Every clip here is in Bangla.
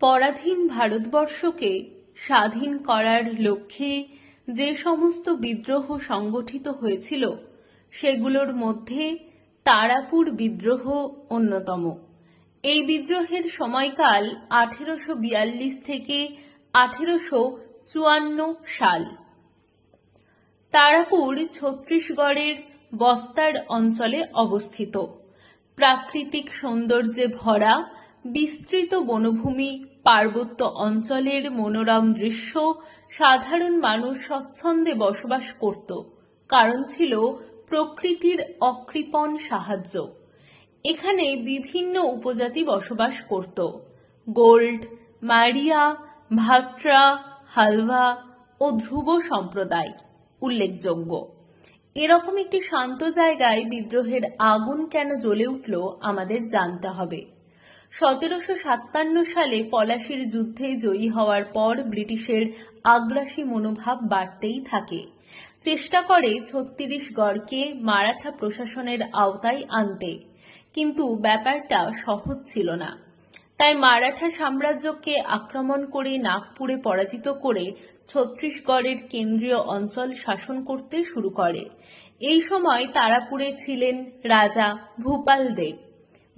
পরাধীন ভারতবর্ষকে স্বাধীন করার লক্ষ্যে যে সমস্ত বিদ্রোহ সংগঠিত হয়েছিল, সেগুলোর মধ্যে তারাপুর বিদ্রোহ অন্যতম। এই বিদ্রোহের সময়কাল আঠেরোশো বিয়াল্লিশ থেকে আঠেরোশো চুয়ান্ন সাল। তারাপুর ছত্তিশগড়ের বস্তার অঞ্চলে অবস্থিত। প্রাকৃতিক সৌন্দর্যে ভরা বিস্তৃত বনভূমি পার্বত্য অঞ্চলের মনোরম দৃশ্য সাধারণ মানুষ স্বচ্ছন্দে বসবাস করত। কারণ ছিল প্রকৃতির অকৃপণ সাহায্য। এখানে বিভিন্ন উপজাতি বসবাস করত। গোল্ড, মারিয়া ভাট্রা হালভা ও ধ্রুব সম্প্রদায় উল্লেখযোগ্য। এরকম একটি শান্ত জায়গায় বিদ্রোহের আগুন কেন জ্বলে উঠল আমাদের জানতে হবে। সতেরোশো সাতান্ন সালে পলাশির যুদ্ধে জয়ী হওয়ার পর ব্রিটিশের আগ্রাসী মনোভাব বাড়তেই থাকে। চেষ্টা করে ছত্তিশগড়কে মারাঠা প্রশাসনের আওতায় আনতে, কিন্তু ব্যাপারটা সহজ ছিল না। তাই মারাঠা সাম্রাজ্যকে আক্রমণ করে নাগপুরে পরাজিত করে ছত্তিশগড়ের কেন্দ্রীয় অঞ্চল শাসন করতে শুরু করে। এই সময় তারাপুরে ছিলেন রাজা ভূপাল দেব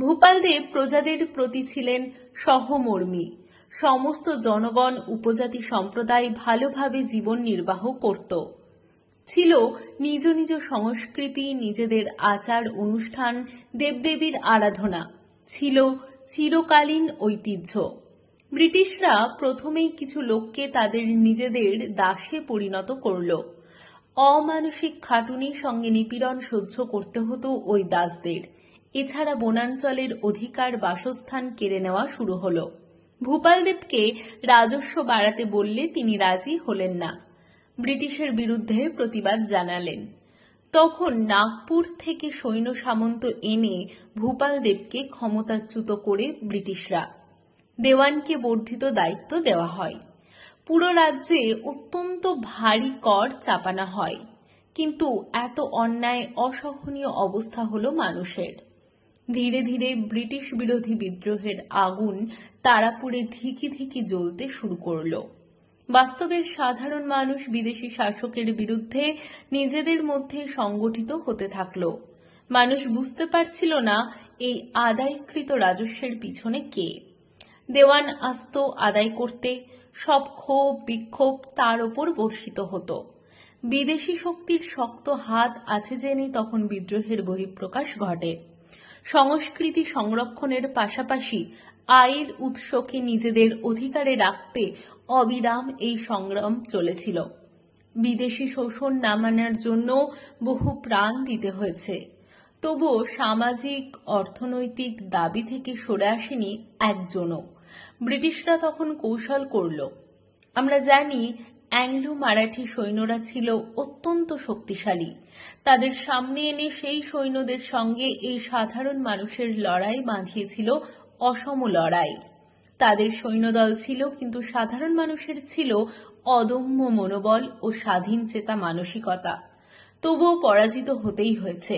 ভূপাল দেব প্রজাদের প্রতি ছিলেন সহমর্মী। সমস্ত জনগণ উপজাতি সম্প্রদায় ভালোভাবে জীবন নির্বাহ করত। ছিল নিজ নিজ সংস্কৃতি, নিজেদের আচার, অনুষ্ঠান, দেবদেবীর আরাধনা। ছিল চিরকালীন ঐতিহ্য। ব্রিটিশরা প্রথমেই কিছু লোককে তাদের নিজেদের দাসে পরিণত করল। অমানসিক খাটুনি সঙ্গে নিপীড়ন সহ্য করতে হতো ওই দাসদের। এছাড়া বনাঞ্চলের অধিকার বাসস্থান কেড়ে নেওয়া শুরু হলো। ভূপালদেবকে রাজস্ব বাড়াতে বললে তিনি রাজি হলেন না। ব্রিটিশের বিরুদ্ধে প্রতিবাদ জানালেন। তখন নাগপুর থেকে সৈন্য সামন্ত এনে ভূপালদেবকে ক্ষমতাচ্যুত করে ব্রিটিশরা। দেওয়ানকে বর্ধিত দায়িত্ব দেওয়া হয়। পুরো রাজ্যে অত্যন্ত ভারী কর চাপানো হয়। কিন্তু এত অন্যায়, অসহনীয় অবস্থা হলো মানুষের। ধীরে ধীরে ব্রিটিশ বিরোধী বিদ্রোহের আগুন তারাপুরে ধিকি ধিকি জ্বলতে শুরু করল। বাস্তবের সাধারণ মানুষ বিদেশি শাসকের বিরুদ্ধে নিজেদের মধ্যে সংগঠিত হতে থাকল। মানুষ বুঝতে পারছিল না এই আদায়কৃত রাজস্বের পিছনে কে। দেওয়ান আস্ত আদায় করতে সব ক্ষোভ, বিক্ষোভ তার ওপর বর্ষিত হতো। বিদেশি শক্তির শক্ত হাত আছে জেনে তখন বিদ্রোহের বহিঃপ্রকাশ ঘটে। সংস্কৃতি সংরক্ষণের পাশাপাশি আয়ের উৎসকে নিজেদের অধিকারে রাখতে অবিরাম এই সংগ্রাম চলেছিল। বিদেশি শোষণ না মানার জন্য বহু প্রাণ দিতে হয়েছে। তবুও সামাজিক, অর্থনৈতিক দাবি থেকে সরে আসেনি একজনও। ব্রিটিশরা তখন কৌশল করল। আমরা জানি অ্যাংলো মারাঠি সৈন্যরা ছিল অত্যন্ত শক্তিশালী। তাদের সামনে এনে সেই সৈন্যদের সঙ্গে এই সাধারণ মানুষের লড়াই বাঁধিয়েছিল অসম লড়াই। তাদের সৈন্যদল ছিল, কিন্তু সাধারণ মানুষের ছিল অদম্য মনোবল ও স্বাধীন চেতা মানসিকতা। তবুও পরাজিত হতেই হয়েছে।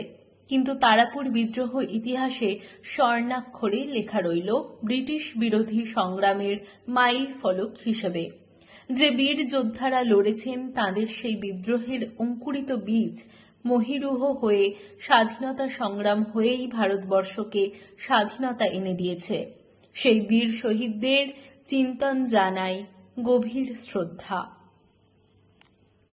কিন্তু তারাপুর বিদ্রোহ ইতিহাসে স্বর্ণাক্ষরে লেখা রইল, ব্রিটিশ বিরোধী সংগ্রামের মাইল ফলক হিসেবে। যে বীর যোদ্ধারা লড়েছেন তাদের সেই বিদ্রোহের অঙ্কুরিত বীজ মহিরুহ হয়ে স্বাধীনতা সংগ্রাম হয়েই ভারতবর্ষকে স্বাধীনতা এনে দিয়েছে। সেই বীর শহীদদের চিন্তন জানায় গভীর শ্রদ্ধা।